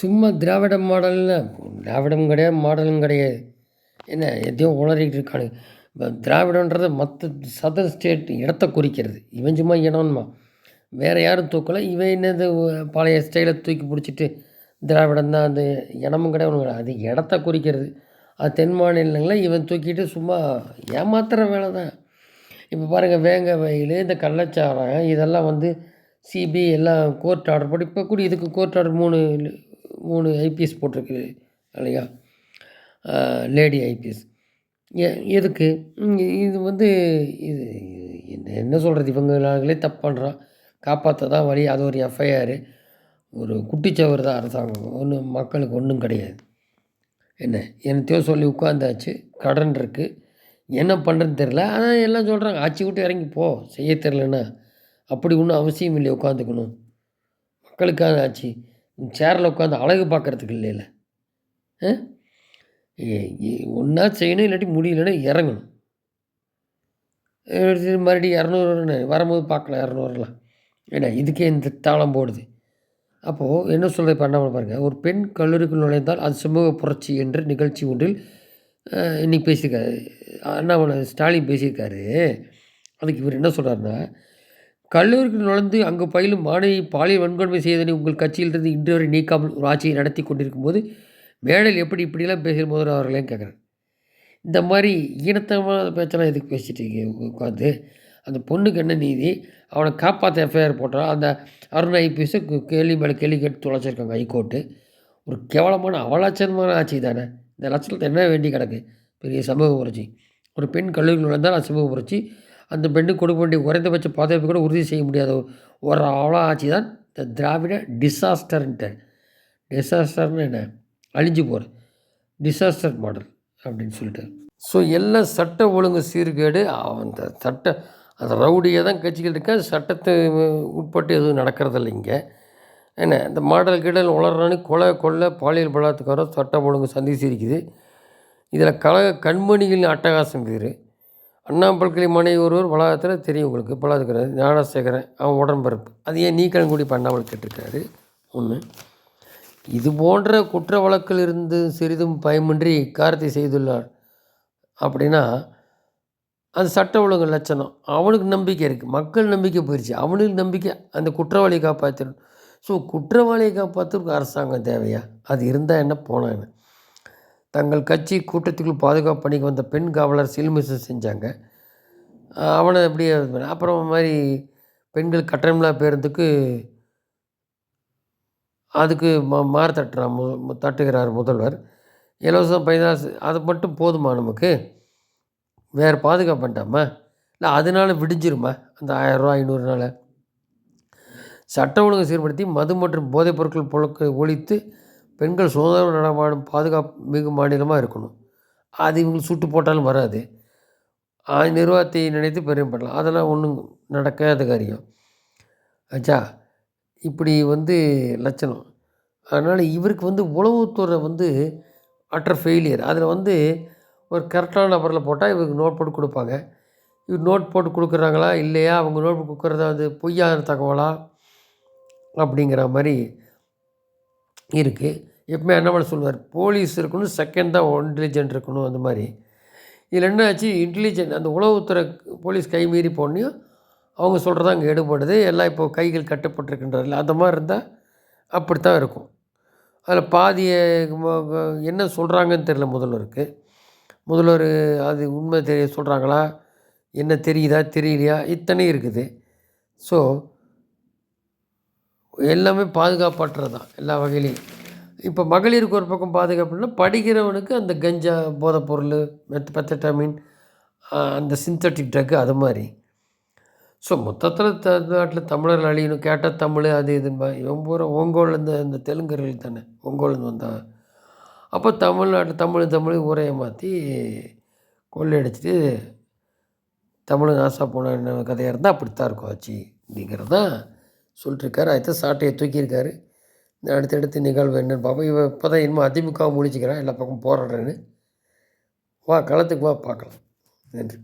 சும்மா திராவிட மாடல்னு திராவிடம் கிடையாது மாடலும் கிடையாது. என்ன எதையோ உளறிக்கிட்டு இருக்கானுங்க இப்போ திராவிடன்றது மற்ற சதர் ஸ்டேட் இடத்த குறிக்கிறது. இவன் சும்மா இடம்மா வேறு யாரும் தூக்கலை. இவன் என்னது பழைய ஸ்டைலை தூக்கி பிடிச்சிட்டு திராவிடம் தான் அந்த இடமும் கிடையாது ஒன்றும் கிடையாது. அது இடத்த குறிக்கிறது. அது தென் மாநிலங்களில் இவன் தூக்கிட்டு சும்மா ஏமாத்துகிற வேலை தான். இப்போ பாருங்கள் வேங்க வயல் இந்த கள்ளச்சாரம் இதெல்லாம் வந்து சிபிஐ எல்லாம் கோர்ட் ஆர்டர் போட்டு இப்போ கூட இதுக்கு கோர்ட் ஆர்டர் மூணு மூணு ஐபிஎஸ் போட்டிருக்கு இல்லையா? Lady IPS. எ எதுக்கு? இது வந்து இது என்ன என்ன சொல்கிறது இவங்களாங்களே தப்பு பண்ணுறான் காப்பாற்ற தான் வழி. அது ஒரு எஃப்ஐஆர். ஒரு குட்டிச்சவர் தான் அரசாங்கம். ஒன்றும் மக்களுக்கு ஒன்றும் கிடையாது. என்ன? என்னத்தையோ சொல்லி உட்காந்தாச்சு கடன் இருக்குது என்ன பண்ணுறதுன்னு தெரில ஆனால் எல்லாம் சொல்கிறாங்க ஆட்சி விட்டு இறங்கி போ. செய்ய தெரிலன்னா அப்படி ஒன்றும் அவசியம் இல்லை. உட்காந்துக்கணும் மக்களுக்காக ஆட்சி. சேரில் உட்காந்து அழகு பார்க்குறதுக்கு இல்லைல்ல? ஒன்றா செய்யணும் இல்லாட்டி முடியலன்னா இறங்கணும். எடுத்துட்டு மறுபடியும் இரநூறுன்னு வரும்போது பார்க்கலாம் இரநூறுலாம். ஏன்னா இதுக்கே இந்த தாளம் போடுது. அப்போது என்ன சொல்கிறது இப்போ என்ன பாருங்கள் ஒரு பெண் கல்லூரிக்குள் நுழைந்தால் அது சமூக புரட்சி என்ற நிகழ்ச்சி ஒன்றில் இன்றைக்கி பேசியிருக்காரு. அண்ணாமலை ஸ்டாலின் பேசியிருக்காரு. அதுக்கு இவர் என்ன சொல்கிறாருன்னா கல்லூரிக்கு நுழைந்து அங்கு பயிலும் மாணவி பாலியல் வன்கொடுமை செய்தனை உங்கள் கட்சியிலிருந்து இன்று வரை நீக்காமல் ஒரு ஆட்சியை நடத்தி கொண்டிருக்கும் போது மேடல் எப்படி இப்படிலாம் பேசுகிற போது அவர்களையும் கேட்குறேன். இந்த மாதிரி ஈனத்தனமான பேச்செல்லாம் எதுக்கு பேசிட்டு உட்காந்து அந்த பொண்ணுக்கு என்ன நீதி? அவனை காப்பாற்ற எஃப்ஐஆர் போட்டால் அந்த அருண் ஐபிஎஸை கேள்வி மேலே கேள்வி கேட்டு தொலைச்சிருக்காங்க ஹைகோர்ட்டு. ஒரு கேவலமான அவலாச்சனமான ஆட்சி தானே? இந்த லட்சத்தில் என்ன வேண்டி கிடக்கு? பெரிய சமூக புரட்சி. ஒரு பெண் கல்லூரியில் நுழைந்தால் அது சமூக புரட்சி. அந்த பெண்ணுக்கு கொடுக்க வேண்டிய குறைந்தபட்ச பாதுகாப்பு கூட உறுதி செய்ய முடியாத. ஒரு அவ்வளோ ஆட்சி தான் இந்த திராவிட டிசாஸ்டர்ன்ட்டு டிசாஸ்டர்னு என்ன? அழிஞ்சு போகிற டிசாஸ்டர் மாடல் அப்படின்னு சொல்லிட்டு. ஸோ எல்லாம் சட்ட ஒழுங்கு சீர்கேடு அந்த சட்ட அந்த ரவுடியை தான் கட்சிகள் இருக்கா? சட்டத்தை உட்பட்டு எதுவும் நடக்கிறதில்ல இங்கே. என்ன? இந்த மாடல் கீடல் உளறானு கொலை கொள்ளை பாலியல் பலாத்காரம் சட்டம் ஒழுங்கு சந்திச்சிருக்குது இதில் கழக கண்மணிகளின் அட்டகாசம் பேர் அண்ணா பல்கலை மனைவி ஒருவர் வளாகத்தில் தெரியும் உங்களுக்கு பலாதுக்கிறார் ஞானசேகரன் அவன் உடன்பிறப்பு. அது ஏன் நீக்கலங்குடி பண்ணாமல் கேட்டிருக்காரு? ஒன்று இது போன்ற குற்ற வழக்கில் இருந்து சிறிதும் பயமின்றி காரத்தை செய்துள்ளார் அப்படின்னா அது சட்ட ஒழுங்கு லட்சணம். அவனுக்கு நம்பிக்கை இருக்குது மக்கள் நம்பிக்கை போயிடுச்சு அவனுக்கு நம்பிக்கை அந்த குற்றவாளியை காப்பாற்றணும் ஸோ குற்றவாளியை காப்பாற்றுறதுக்கு அரசாங்கம் தேவையா? அது இருந்தால் என்ன போனால் என்ன? தங்கள் கட்சி கூட்டத்துக்குள் பாதுகாப்பு பணிக்கு வந்த பெண் காவலர் சில்மிசம் செஞ்சாங்க. அவனை அப்படியே அப்புறம் மாதிரி பெண்கள் கட்டணமில்லா பேருந்துக்கு அதுக்கு மா மாறு தட்டுறான் மு தட்டுகிறார் முதல்வர். இலவசம் பயனாசு அது மட்டும் போதுமா நமக்கு? வேறு பாதுகாப்பு வேண்டாமா? இல்லை அதனால விடிஞ்சிருமா? அந்த ஆயிரரூவா ஐநூறுனால. சட்ட ஒழுங்கு சீர்படுத்தி மது மற்றும் போதைப் பொருட்கள் புழக்க ஒழித்து பெண்கள் சுதந்திர நடமாடும் பாதுகாப்பு மிகு மாநிலமாக இருக்கணும். அது இவங்களுக்கு சுட்டு போட்டாலும் வராது. நிர்வாகத்தை நினைத்து பெருமைப்படலாம். அதெல்லாம் ஒன்றும் நடக்காத காரியம். ஆச்சா இப்படி வந்து லட்சணம். அதனால் இவருக்கு வந்து உளவுத்துறை வந்து அட்டர் ஃபெயிலியர் அதில் வந்து ஒரு கரெக்டான நபரில் போட்டால் இவருக்கு நோட் போட்டு கொடுப்பாங்க. இவர் நோட் போட்டு கொடுக்குறாங்களா? இல்லையா? அவங்க நோட் போட்டு கொடுக்குறதா வந்து பொய்யான தகவலா? அப்படிங்கிற மாதிரி இருக்குது எப்பவுமே என்ன சொல்லுவார்? போலீஸ் இருக்கணும் செகண்ட் தான் இன்டெலிஜென்ட் இருக்கணும் அந்த மாதிரி. இதில் என்ன ஆச்சு? இன்டெலிஜென்ட் அந்த உளவுத்துறை போலீஸ் கை மீறி போனையும் அவங்க சொல்கிறதா அங்கே எடுபடுது. எல்லாம் இப்போது கைகள் கட்டப்பட்டிருக்கின்றதில்ல. அந்த மாதிரி இருந்தால் அப்படி தான் இருக்கும். அதில் பாதியை என்ன சொல்கிறாங்கன்னு தெரில முதல்வருக்கு. முதல்வர் அது உண்மை தெரிய சொல்கிறாங்களா என்ன தெரியுதா? தெரியலையா? இத்தனை இருக்குது. ஸோ எல்லாமே பாதுகாப்பற்றது தான் எல்லா வகையிலையும். இப்போ மகளிருக்கு ஒரு பக்கம் பாதுகாப்புனா படிக்கிறவனுக்கு அந்த கஞ்சா போதைப்பொருள் மெத் பெத்தட்டாமின் அந்த சிந்தட்டிக் ட்ரக்கு அது மாதிரி. ஸோ மொத்தத்தில் தமிழ்நாட்டில் தமிழர்கள் அழியணும். கேட்டால் தமிழ் அது இதுன்னு இவன் பூரா ஓங்கோலேருந்து இந்த தெலுங்கர்கள் தானே ஓங்கோலேருந்து வந்தான். அப்போ தமிழ்நாட்டில் தமிழ் தமிழ் ஊரையை மாற்றி கொள்ளையடிச்சிட்டு தமிழ் நாசா போன என்ன கதையாக இருந்தால் அப்படித்தான் இருக்கும் ஆச்சு அப்படிங்கிறதான் சொல்லிட்டுருக்காரு. அதுதான் சாட்டையை தூக்கியிருக்காரு. அடுத்தடுத்து நிகழ்வு என்னென்னு பார்ப்போம் இவன் இப்போ தான் இன்னும் அதிமுக முடிச்சுக்கிறான் எல்லா பக்கம் போராடுறேன்னு. வா களத்துக்கு வா பார்க்கலாம். நன்றி.